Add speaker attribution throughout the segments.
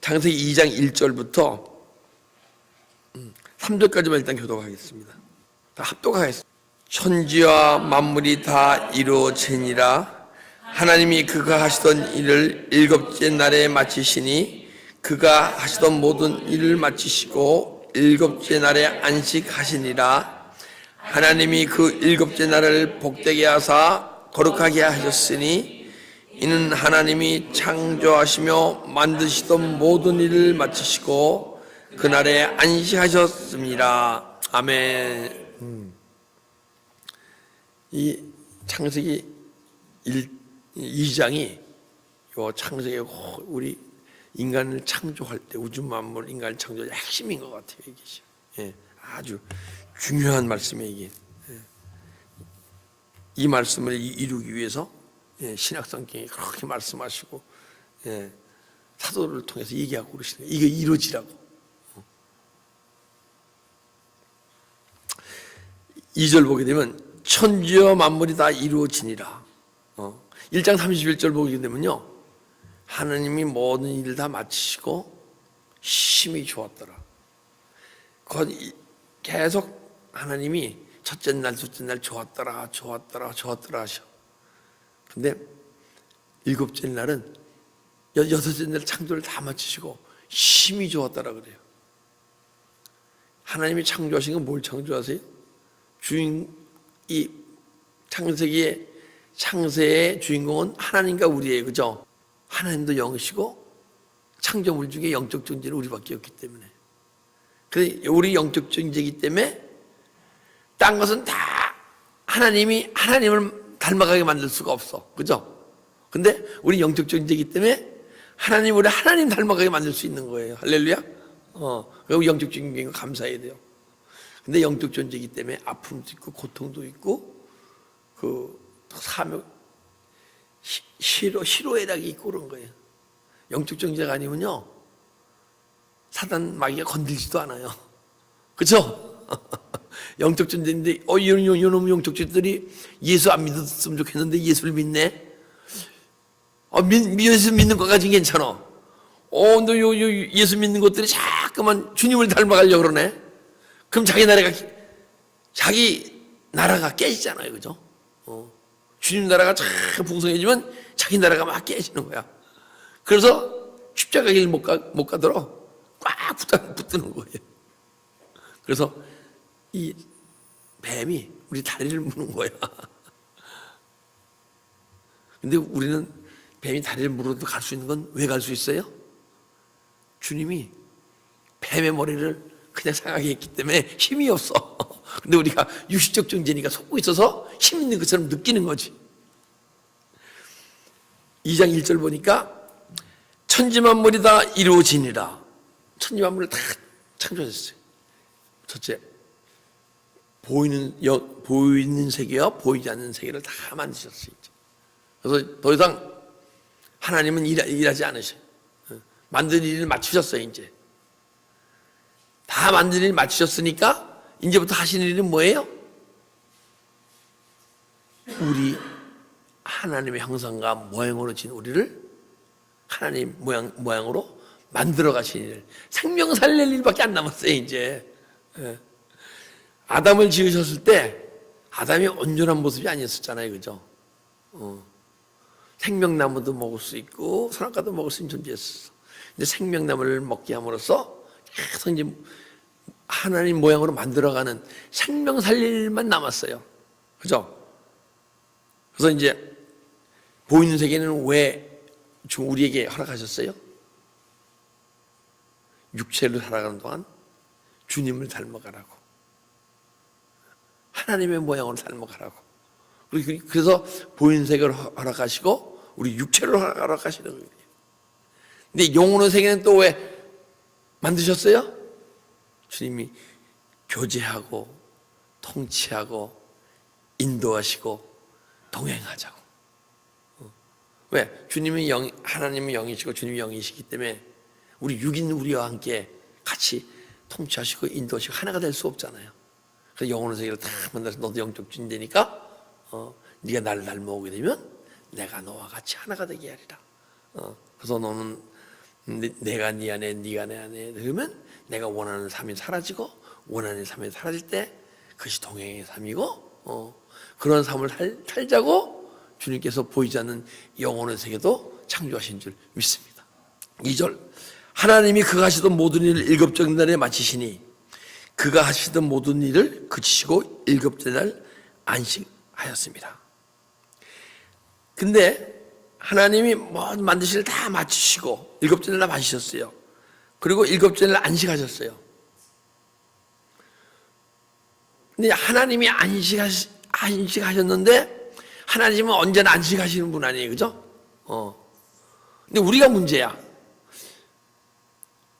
Speaker 1: 창세기 2장 1절부터 3절까지만 일단 교독하겠습니다. 다 합독하겠습니다. 천지와 만물이 다 이루어지니라 하나님이 그가 하시던 일을 일곱째 날에 마치시니 그가 하시던 모든 일을 마치시고 일곱째 날에 안식하시니라 하나님이 그 일곱째 날을 복되게 하사 거룩하게 하셨으니 이는 하나님이 창조하시며 만드시던 모든 일을 마치시고 그날에 안식하셨습니다. 아멘. 음. 이 창세기 1, 2장이 요 창세기 우리 인간을 창조할 때 우주 만물 인간을 창조할 핵심인 것 같아요 이게 예, 아주 중요한 말씀이에요 이게 예. 이 말씀을 이루기 위해서 예, 신약 성경이 그렇게 말씀하시고 예, 사도를 통해서 얘기하고 그러시는. 이게 이루어지라고 2절 보게 되면 천지와 만물이 다 이루어지니라. 어. 1장 31절 보게 되면요. 하나님이 모든 일을 다 마치시고 힘이 좋았더라. 그 계속 하나님이 첫째 날, 둘째 날 좋았더라, 좋았더라, 좋았더라 하셔. 근데 일곱째 날은 여, 여섯째 날 창조를 다 마치시고 힘이 좋았더라 그래요. 하나님이 창조하신 건 뭘 창조하세요? 주인 이 창세기의 창세의 주인공은 하나님과 우리예요, 그죠? 하나님도 영이시고 창조물 중에 영적 존재는 우리밖에 없기 때문에. 그래 우리 영적 존재이기 때문에 딴 것은 다 하나님이 하나님을 닮아가게 만들 수가 없어, 그죠? 근데 우리 영적 존재이기 때문에 하나님 우리 하나님 닮아가게 만들 수 있는 거예요. 할렐루야. 어, 그리고 영적 존재인 거 감사해야 돼요. 근데 영적 존재이기 때문에 아픔도 있고 고통도 있고 그 사명 희로 희로애락이 있고 그런 거예요. 영적 존재가 아니면요 사단 마귀가 건들지도 않아요. 그렇죠? 영적 존재인데 어 이런 이런 영적 존재들이 예수 안 믿었으면 좋겠는데 예수를 믿네. 어, 믿, 예수 믿는 것까지 괜찮아. 어, 너 요, 요, 예수 믿는 것들이 자꾸만 주님을 닮아가려고 그러네. 그럼 자기 나라가 자기 나라가 깨지잖아요, 그죠? 어. 주님 나라가 참 풍성해지면 자기 나라가 막 깨지는 거야. 그래서 십자가 길못 가, 못 가도록 꽉 붙드는 거예요. 그래서 이 뱀이 우리 다리를 무는 거야. 근데 우리는 뱀이 다리를 물어도 갈 수 있는 건 왜 갈 수 있어요? 주님이 뱀의 머리를 그냥 상하게 했기 때문에 힘이 없어. 근데 우리가 유시적 존재니까 속고 있어서 힘 있는 것처럼 느끼는 거지. 2장 1절 보니까 천지만물이 다 이루어지니라. 천지만물을 다 창조했어요. 첫째, 보이는 여, 보이는 세계와 보이지 않는 세계를 다 만드셨어요. 그래서 더 이상 하나님은 일, 일하지 않으셔요. 만든 일을 마치셨어요, 이제. 다 만든 일 마치셨으니까 이제부터 하시는 일은 뭐예요? 우리 하나님의 형상과 모양으로 진 우리를 하나님 모양 모양으로 만들어 가신 일, 생명 살릴 일밖에 안 남았어요 이제. 예. 아담을 지으셨을 때 아담이 온전한 모습이 아니었었잖아요, 그죠? 어. 생명나무도 먹을 수 있고 선악과도 먹을 수 있는 존재였어. 근데 생명나무를 먹게 함으로써 계속 이제 하나님 모양으로 만들어가는 생명 살릴 일만 남았어요. 그죠? 그래서 이제 보이는 세계는 왜 우리에게 허락하셨어요? 육체를 살아가는 동안 주님을 닮아가라고. 하나님의 모양으로 닮아가라고. 그래서 보이는 세계를 허락하시고 우리 육체를 허락하시는 거예요. 근데 영혼의 세계는 또 왜 만드셨어요? 주님이 교제하고 통치하고 인도하시고 동행하자고. 어. 왜? 주님이 영, 하나님은 영이시고 주님이 영이시기 때문에 우리 육인 우리와 함께 같이 통치하시고 인도하시고 하나가 될 수 없잖아요. 그래서 영혼의 세계를 다 만들어서 너도 영적 주인되니까 어, 네가 나를 닮아오게 되면 내가 너와 같이 하나가 되게 하리라. 어, 그래서 너는 내- 내가 네 안에 네가 내 안에 그러면 내가 원하는 삶이 사라지고 원하는 삶이 사라질 때 그것이 동행의 삶이고 어, 그런 삶을 살, 살자고 주님께서 보이지 않는 영혼의 세계도 창조하신 줄 믿습니다. 2절 하나님이 그가 하시던 모든 일을 일곱째 날에 마치시니 그가 하시던 모든 일을 그치시고 일곱째 날 안식하였습니다. 근데 하나님이 모든 만드실 일다 마치시고 일곱째 날 마치셨어요. 그리고 일곱째 날 안식하셨어요. 근데 하나님이 안식하시, 안식하셨는데 하나님은 언제나 안식하시는 분 아니에요. 그죠? 어. 근데 우리가 문제야.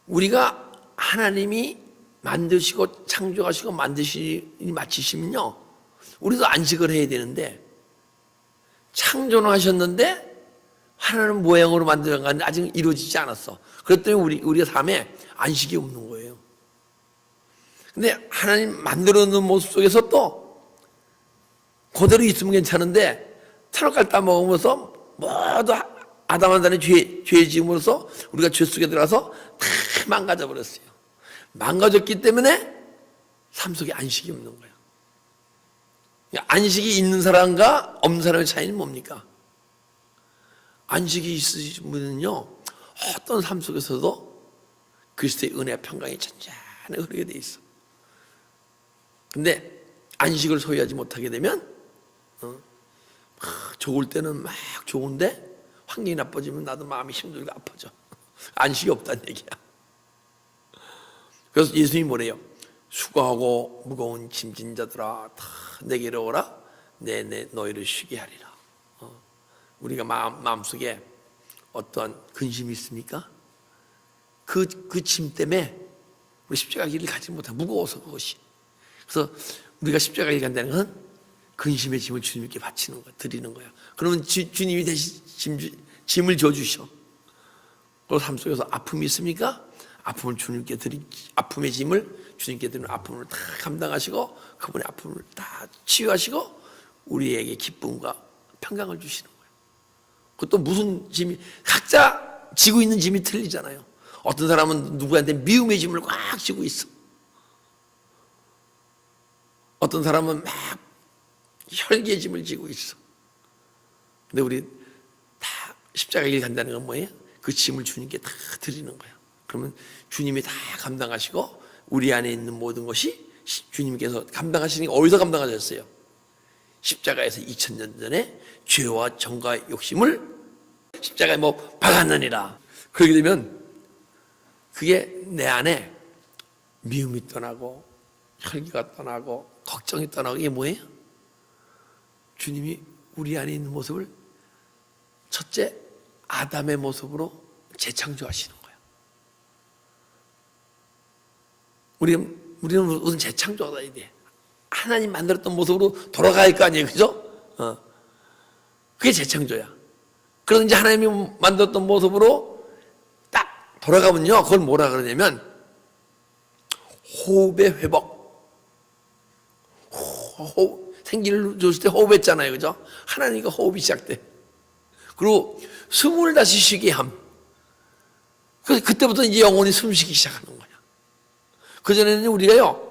Speaker 1: 우리가 하나님이 만드시고 창조하시고 만드시 마치시면요. 우리도 안식을 해야 되는데 창조는 하셨는데 하나님 모양으로 만들어가는데 아직 이루어지지 않았어. 때문에 우리, 우리의 삶에 안식이 없는 거예요. 근데 하나님 만들어 놓은 모습 속에서 또 그대로 있으면 괜찮은데 타락갈 따 먹으면서 모두 아담 한단의 죄, 죄 지음으로써 우리가 죄 속에 들어가서 다 망가져 버렸어요. 망가졌기 때문에 삶 속에 안식이 없는 거예요. 안식이 있는 사람과 없는 사람의 차이는 뭡니까? 안식이 있으신 분은요, 어떤 삶 속에서도 그리스도의 은혜 평강이 잔잔하게 흐르게 돼 있어. 근데 안식을 소유하지 못하게 되면, 어, 막 좋을 때는 막 좋은데 환경이 나빠지면 나도 마음이 힘들고 아파져. 안식이 없다는 얘기야. 그래서 예수님이 뭐래요? 수고하고 무거운 짐진 자들아 다 내게로 오라 내내 너희를 쉬게 하리라. 어. 우리가 마음 마음속에 어떠한 근심이 있습니까? 그 그 짐 때문에 우리 십자가 길을 가지 못해 무거워서 그것이. 그래서 우리가 십자가 길 간다는 건 근심의 짐을 주님께 바치는 거야, 드리는 거야. 그러면 주, 주님이 대신 짐, 주- 짐을 져 주셔. 그리고 삶 속에서 아픔이 있습니까? 아픔을 주님께 드리, 아픔의 짐을 주님께 드리는 아픔을 다 감당하시고 그분의 아픔을 다 치유하시고 우리에게 기쁨과 평강을 주시는 거예요. 그것도 무슨 짐이 각자 지고 있는 짐이 틀리잖아요. 어떤 사람은 누구한테 미움의 짐을 꽉 지고 있어. 어떤 사람은 막 혈기의 짐을 지고 있어. 근데 우리 다 십자가 길 간다는 건 뭐예요? 그 짐을 주님께 다 드리는 거야. 그러면 주님이 다 감당하시고 우리 안에 있는 모든 것이 시- 주님께서 감당하시는 게 어디서 감당하셨어요? 십자가에서 2000년 전에 죄와 정과 욕심을 십자가에 뭐 박았느니라. 그렇게 되면 그게 내 안에 미움이 떠나고 혈기가 떠나고 걱정이 떠나고 이게 뭐예요? 주님이 우리 안에 있는 모습을 첫째 아담의 모습으로 재창조하시는 거예요. 우리는 우리는 우선 재창조하다 돼. 하나님 만들었던 모습으로 돌아가야 할 거 아니에요, 그죠? 어. 그게 재창조야. 그래서 이제 하나님이 만들었던 모습으로 딱 돌아가면요, 그걸 뭐라 그러냐면 호흡의 회복. 호흡, 생기를 줬을 때 호흡했잖아요, 그죠? 하나님과 호흡이 시작돼. 그리고 숨을 다시 쉬게 함. 그래서 그때부터 이제 영혼이 숨쉬기 시작하는 거야. 그전에는 우리가요,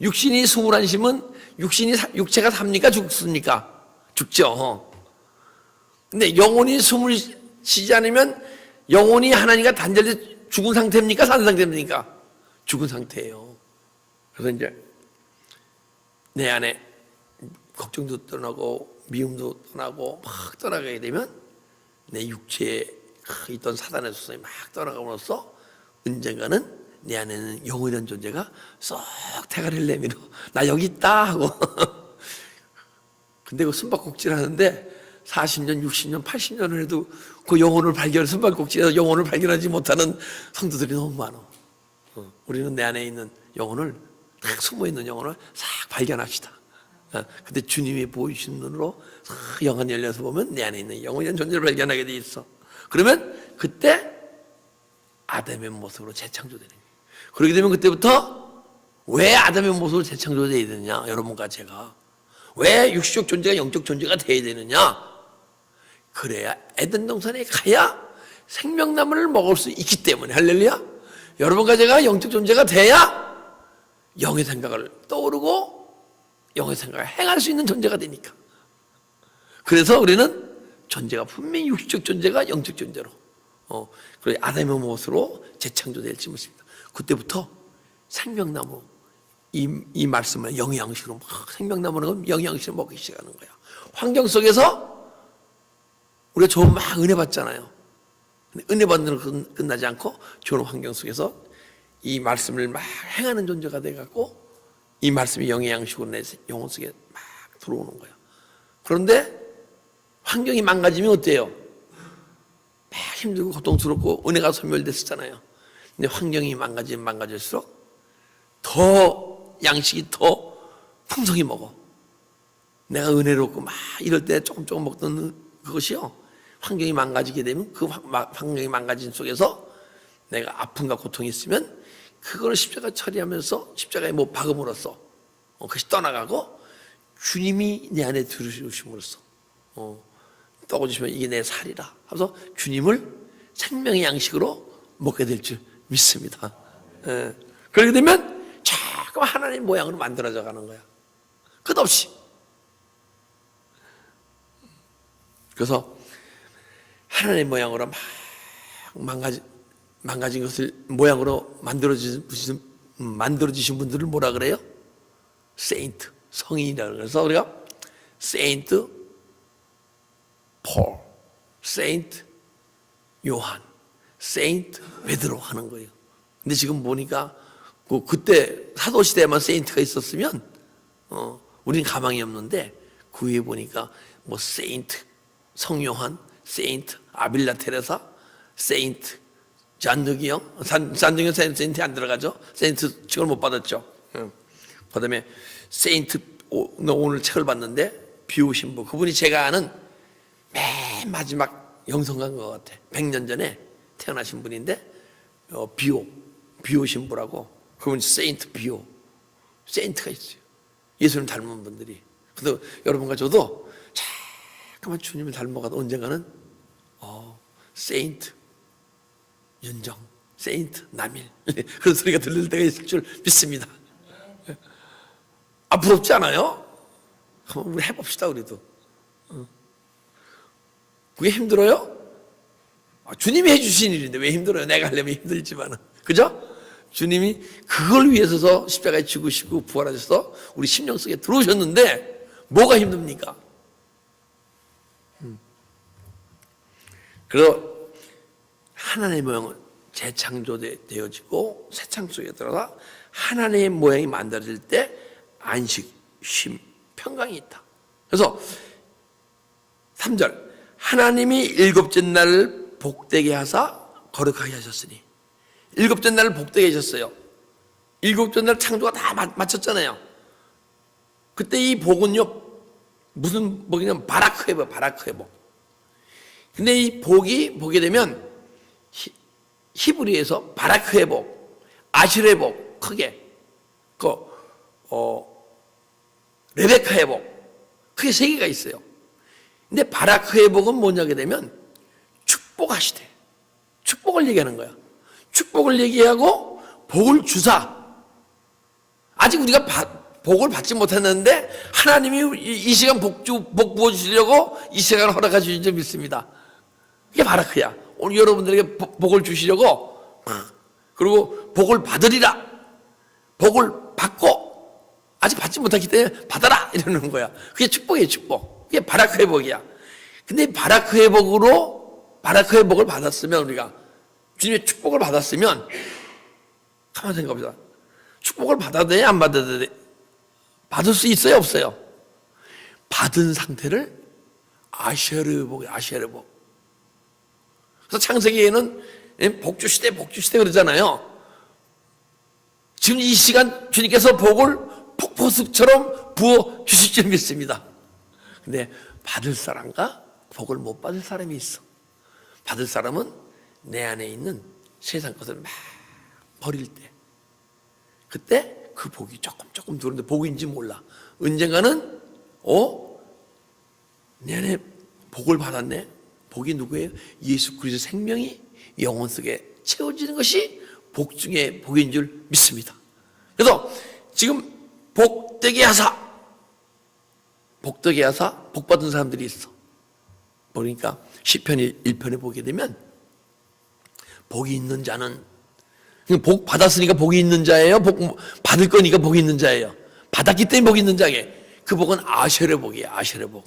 Speaker 1: 육신이 안 쉬면 육신이, 사- 육체가 삽니까? 죽습니까? 죽죠. 근데 영혼이 숨을 쉬지 않으면 영혼이 하나님과 단절돼 죽은 상태입니까? 산 상태입니까? 죽은 상태예요. 그래서 이제 내 안에 걱정도 떠나고 미움도 떠나고 막 떠나가게 되면 내 육체에 있던 사단의 수성이 막 떠나감으로써 언젠가는 내 안에는 영원한 존재가 쏙 대가리를 내밀어 나 여기 있다 하고 근데 그 숨바꼭질 하는데 40년, 60년, 80년을 해도 그 영혼을 발견, 숨바꼭질해서 영혼을 발견하지 못하는 성도들이 너무 많아. 어, 우리는 내 안에 있는 영혼을 딱 숨어 있는 영혼을 싹 발견합시다. 어, 근데 주님이 보이신 눈으로 싹 영혼 열려서 보면 내 안에 있는 영원한 존재를 발견하게 돼 있어. 그러면 그때 아담의 모습으로 재창조되는. 그렇게 되면 그때부터 왜 아담의 모습으로 재창조돼야 되느냐? 여러분과 제가 왜 육시적 존재가 영적 존재가 돼야 되느냐? 그래야 에덴 동산에 가야 생명나무를 먹을 수 있기 때문에 할렐루야. 여러분과 제가 영적 존재가 돼야 영의 생각을 떠오르고 영의 생각을 행할 수 있는 존재가 되니까. 그래서 우리는 존재가 분명히 육적 존재가 영적 존재로 어, 그리고 아담의 모습으로 재창조될지 모습니다. 그때부터 생명나무 이, 이 말씀을 영의 양식으로 막 생명나무는 영의 양식을 먹기 시작하는 거야. 환경 속에서 우리가 좋은 막 은혜 받잖아요. 은혜 받는 건 끝- 끝나지 않고 좋은 환경 속에서 이 말씀을 막 행하는 존재가 돼갖고 이 말씀이 영의 양식으로 내 영혼 속에 막 들어오는 거야. 그런데 환경이 망가지면 어때요? 막 힘들고 고통스럽고 은혜가 소멸됐었잖아요. 근데 환경이 망가지면 망가질수록 더 양식이 더 풍성히 먹어. 내가 은혜롭고 막 이럴 때 조금 조금 먹던 그것이요. 환경이 망가지게 되면 그 환경이 망가진 속에서 내가 아픔과 고통이 있으면 그걸 십자가 처리하면서 십자가에 못 박음으로써 어, 그것이 떠나가고 주님이 내 안에 들으심으로써 어, 떠오주시면 이게 내 살이라 하면서 주님을 생명의 양식으로 먹게 될 줄 믿습니다. 예. 그렇게 되면 자꾸 하나님 모양으로 만들어져 가는 거야. 끝없이. 그래서 하나님 모양으로 막 망가지, 망가진 것을 모양으로 만들어주신, 음, 만들어주신 분들을 뭐라 그래요? 세인트, 성인이라 그래서 우리가 세인트 폴, 세인트 요한, 세인트 베드로 하는 거예요. 근데 지금 보니까 그 그때 사도 시대에만 세인트가 있었으면 어 우리는 가망이 없는데 그 위에 보니까 뭐 세인트 성요한, 세인트 아빌라 테레사, 세인트 잔득이 형, 잔, 잔득이 형 세인트 안 들어가죠? 세인트 칭을 못 받았죠. 응. 그다음에 세인트 오, 너 오늘 책을 봤는데 비오신 분 그분이 제가 아는 맨 마지막 영성간 것 같아. 100년 전에 태어나신 분인데 어, 비오 비오 신부라고 그분 세인트 비오 세인트가 있어요. 예수님 닮은 분들이. 그래서 여러분과 저도 자꾸만 주님을 닮아가도 언젠가는 어, 세인트 윤정 세인트 남일 그런 소리가 들릴 때가 있을 줄 믿습니다. 아 부럽지 않아요? 한번 해봅시다 우리도. 그게 힘들어요? 아, 주님이 해주신 일인데 왜 힘들어요? 내가 하려면 힘들지만은. 그죠? 주님이 그걸 위해서 십자가에 죽으시고 부활하셔서 우리 심령 속에 들어오셨는데 뭐가 힘듭니까? 음. 그래서 하나님의 모양은 재창조되어지고 새 창조에 들어가 하나님의 모양이 만들어질 때 안식, 쉼, 평강이 있다. 그래서 3절 하나님이 일곱째 날을 복되게 하사 거룩하게 하셨으니 일곱째 날을 복되게 하셨어요. 일곱째 날 창조가 다 마- 마쳤잖아요. 그때 이 복은요 무슨 복이냐면 바라크의 복, 바라크의 복. 근데 이 복이 보게 되면 히, 히브리에서 바라크의 복, 아실의 복 크게 그 어, 레베카의 복 크게 세 개가 있어요. 근데 바라크의 복은 뭐냐게 되면 축복하시되 축복을 얘기하는 거야. 축복을 얘기하고 복을 주사. 아직 우리가 바- 복을 받지 못했는데 하나님이 이, 이 시간 복 주 복 부어 주시려고 이 시간을 허락해 주신 줄 믿습니다. 이게 바라크야. 오늘 여러분들에게 복- 복을 주시려고 그리고 복을 받으리라. 복을 받고 아직 받지 못했기 때문에 받아라 이러는 거야. 그게 축복이에요, 축복. 그게 바라크의 복이야. 근데 바라크의 복으로 바라크의 복을 받았으면 우리가 주님의 축복을 받았으면 가만 생각해보자. 축복을 받아야 돼, 안 받아야 돼? 받을 수 있어요, 없어요? 받은 상태를 아시아르 복, 아시아르 복. 그래서 창세기에는 예, 복주 시대, 복주 시대 그러잖아요. 지금 이 시간 주님께서 복을 폭포수처럼 부어 주실 줄 믿습니다. 근데 받을 사람과 복을 못 받을 사람이 있어. 받을 사람은 내 안에 있는 세상 것을 막 버릴 때. 그때 그 복이 조금 조금 들어오는데 복인지 몰라. 언젠가는, 어? 내 안에 복을 받았네? 복이 누구예요? 예수 그리스도 생명이 영혼 속에 채워지는 것이 복 중에 복인 줄 믿습니다. 그래서 지금 복되게 하사 복되게 하사 복 받은 사람들이 있어. 그러니까 시편 1편에 보게 되면 복이 있는 자는 복 받았으니까 복이 있는 자예요. 복 받을 거니까 복이 있는 자예요. 받았기 때문에 복이 있는 자게. 그 복은 아셔의 복이에요. 아셔의 복.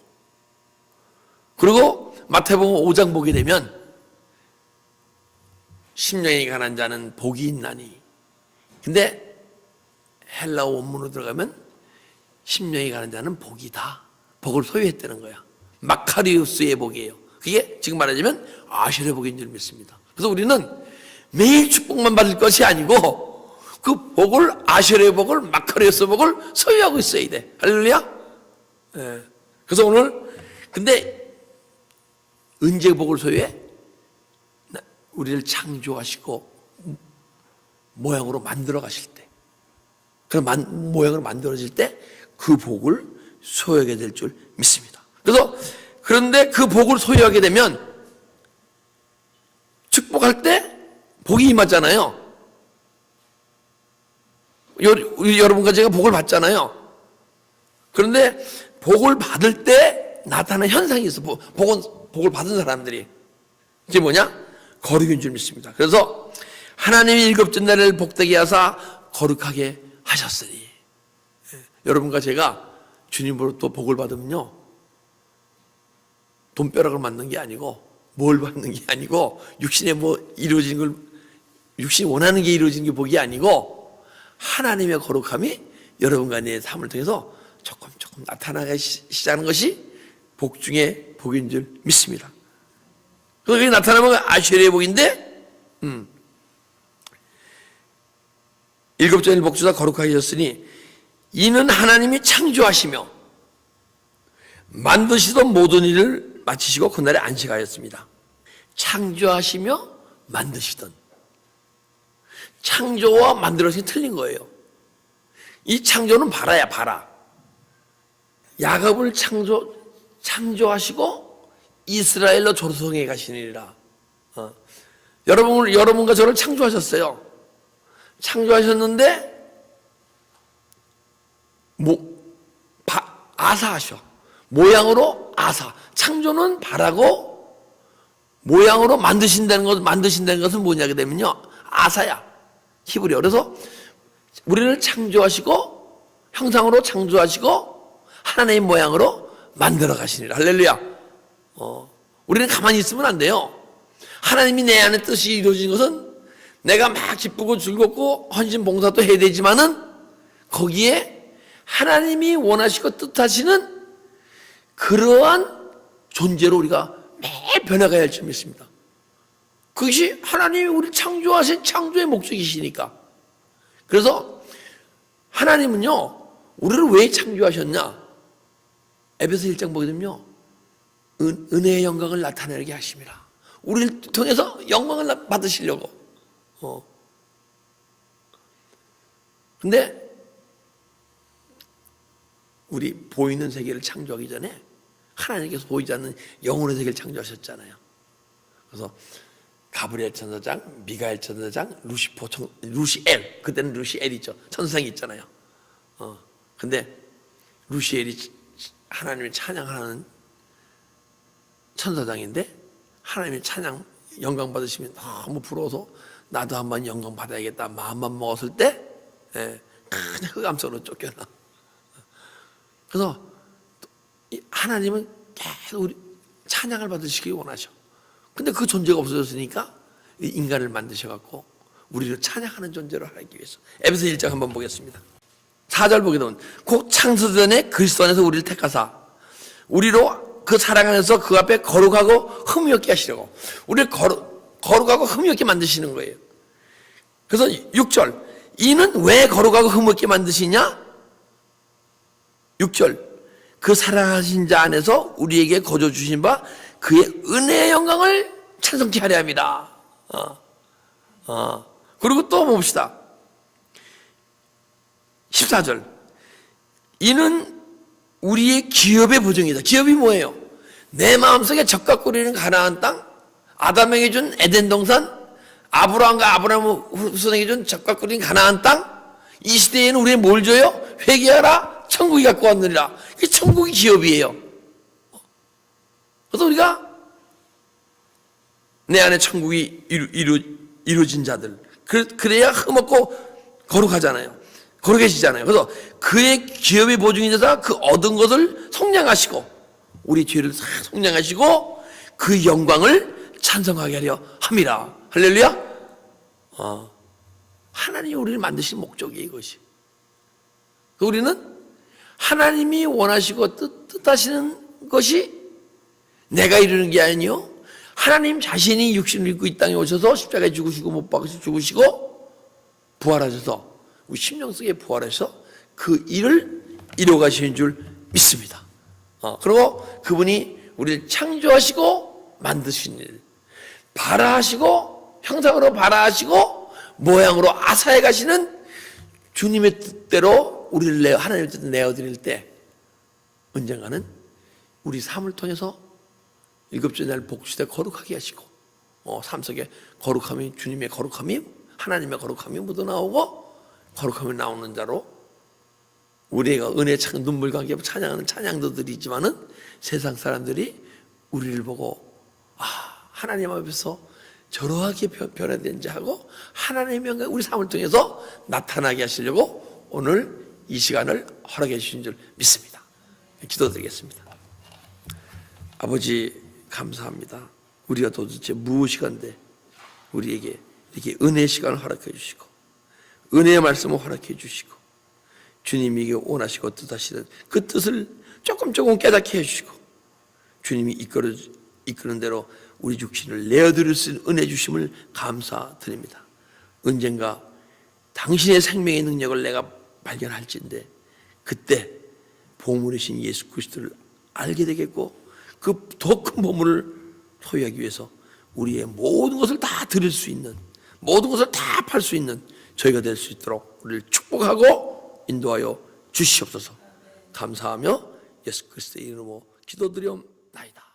Speaker 1: 그리고 마태복음 5장 보게 되면 심령이 가난 자는 복이 있나니. 근데 헬라어 원문으로 들어가면 심령이 가는 자는 복이다. 복을 소유했다는 거야. 마카리우스의 복이에요. 그게 지금 말하자면 아실의 복인 줄 믿습니다. 그래서 우리는 매일 축복만 받을 것이 아니고 그 복을 아실의 복을 마카리우스 복을 소유하고 있어야 돼. 할렐루야. 예. 그래서 오늘 근데 은재 복을 소유해 나- 우리를 창조하시고 모양으로 만들어 가실 때 그런 만- 모양으로 만들어질 때 그 복을 소유하게 될 줄 믿습니다. 그래서 그런데 그 복을 소유하게 되면 축복할 때 복이 임하잖아요. 여러분과 제가 복을 받잖아요. 그런데 복을 받을 때 나타나는 현상이 있어. 복- 복은, 복을 받은 사람들이. 그게 뭐냐? 거룩인 줄 믿습니다. 그래서 하나님이 일곱 전날을 복되게 하사 거룩하게 하셨으니. 여러분과 제가 주님으로 또 복을 받으면요. 돈벼락을 맞는 게 아니고 뭘 받는 게 아니고 육신에 뭐 이루어진 걸 육신이 원하는 게 이루어진 게 복이 아니고 하나님의 거룩함이 여러분과 내 삶을 통해서 조금 조금 나타나기 시- 시작하는 것이 복 중에 복인 줄 믿습니다. 그게 나타나면 아쉐리의 복인데, 음. 일곱 전일 복주다 거룩하게 하셨으니 이는 하나님이 창조하시며 만드시던 모든 일을 마치시고 그날에 안식하였습니다. 창조하시며 만드시던 창조와 만들어서 틀린 거예요. 이 창조는 바라야 바라. 야곱을 창조 창조하시고 이스라엘로 조성해 가시니라. 어. 여러분 여러분과 저를 창조하셨어요. 창조하셨는데 뭐 바, 아사하셔. 모양으로 아사. 창조는 바라고 모양으로 만드신다는 것 만드신다는 것은 뭐냐게 되면요. 아사야. 히브리어. 그래서 우리를 창조하시고 형상으로 창조하시고 하나님의 모양으로 만들어 가시니라. 할렐루야. 어. 우리는 가만히 있으면 안 돼요. 하나님이 내 안에 뜻이 이루어진 것은 내가 막 기쁘고 즐겁고 헌신 봉사도 해야 되지만은 거기에 하나님이 원하시고 뜻하시는 그러한 존재로 우리가 매일 변해가야 할줄 믿습니다. 그것이 하나님이 우리를 창조하신 창조의 목적이시니까. 그래서 하나님은요, 우리를 왜 창조하셨냐? 에베소 1장 보게 되면요, 은, 은혜의 영광을 나타내게 하심이라. 우리를 통해서 영광을 나- 받으시려고. 어. 근데 우리 보이는 세계를 창조하기 전에 하나님께서 보이지 않는 영혼의 세계를 창조하셨잖아요. 그래서 가브리엘 천사장, 미가엘 천사장, 루시포 천, 루시엘 그때는 루시엘이죠. 천사장이 있잖아요. 어. 근데 루시엘이 하나님을 찬양하는 천사장인데 하나님의 찬양 영광 받으시면 너무 부러워서 나도 한번 영광 받아야겠다 마음만 먹었을 때 예, 큰 흑암 속으로 쫓겨나. 그래서 이 하나님은 계속 우리 찬양을 받으시기 원하셔. 근데 그 존재가 없어졌으니까 이 인간을 만드셔갖고 우리를 찬양하는 존재로 하기 위해서. 에베소 1장 한번 보겠습니다. 4절 보게 되면 곧 창세전에 그리스도 안에서 우리를 택하사 우리로 그 사랑 안에서 그 앞에 거룩하고 흠이 없게 하시려고 우리를 거룩, 거룩하고 흠이 없게 만드시는 거예요. 그래서 6절 이는 왜 거룩하고 흠 없게 만드시냐? 6절 그 사랑하신 자 안에서 우리에게 거저 주신 바 그의 은혜의 영광을 찬송케 하려 합니다. 어. 어. 그리고 또 봅시다. 14절 이는 우리의 기업의 보증이다. 기업이 뭐예요? 내 마음속에 적과 꿀이는 가나안 땅, 아담에게 준 에덴 동산, 아브라함과 아브라함 후손에게 준 적과 꿀인 가나안 땅, 이 시대에는 우리에 뭘 줘요? 회개하라, 천국이 갖고 왔느니라. 이게 천국이 기업이에요. 그래서 우리가 내 안에 천국이 이루, 이루, 이루어진 자들, 그, 그래야 흠없고 거룩하잖아요. 거룩해지잖아요. 그래서 그의 기업의 보증이 되사 그 얻은 것을 속량하시고, 우리 죄를 다 속량하시고, 그 영광을 찬성하게 하려 함이라. 할렐루야? 어. 하나님이 우리를 만드신 목적이 이것이. 우리는 하나님이 원하시고 뜻, 뜻하시는 것이 내가 이루는 게 아니요. 하나님 자신이 육신을 입고 이 땅에 오셔서 십자가에 죽으시고 못 박으시고 죽으시고 부활하셔서 우리 심령 속에 부활해서 그 일을 이루어 가시는 줄 믿습니다. 어, 그리고 그분이 우리를 창조하시고 만드신 일, 발아하시고 형상으로 발아하시고 모양으로 아사해 가시는 주님의 뜻대로 우리를 내 하나님의 뜻을 내어 드릴 때 언젠가는 우리 삶을 통해서 일곱째 날 복시대 거룩하게 하시고 어, 삶 속에 거룩함이 주님의 거룩함이 하나님의 거룩함이 묻어 나오고 거룩함이 나오는 자로 우리가 은혜 찬 눈물 감겨 찬양하는 찬양도 드리지만은 세상 사람들이 우리를 보고 아 하나님 앞에서 저러하게 변- 변화된지 하고 하나님의 우리 삶을 통해서 나타나게 하시려고 오늘 이 시간을 허락해 주신 줄 믿습니다. 기도드리겠습니다. 아버지 감사합니다. 우리가 도대체 무엇이 간데 우리에게 이렇게 은혜 시간을 허락해 주시고 은혜의 말씀을 허락해 주시고 주님이 원하시고 뜻하시는 그 뜻을 조금 조금 깨닫게 해주시고 주님이 이끌어 이끄는 대로 우리 육신을 내어드릴 수 있는 은혜 주심을 감사드립니다. 언젠가 당신의 생명의 능력을 내가 발견할진데 그때 보물이신 예수 그리스도를 알게 되겠고 그 더 큰 보물을 소유하기 위해서 우리의 모든 것을 다 드릴 수 있는 모든 것을 다 팔 수 있는 저희가 될 수 있도록 우리를 축복하고 인도하여 주시옵소서. 감사하며 예수 그리스도의 이름으로 기도드리옵나이다.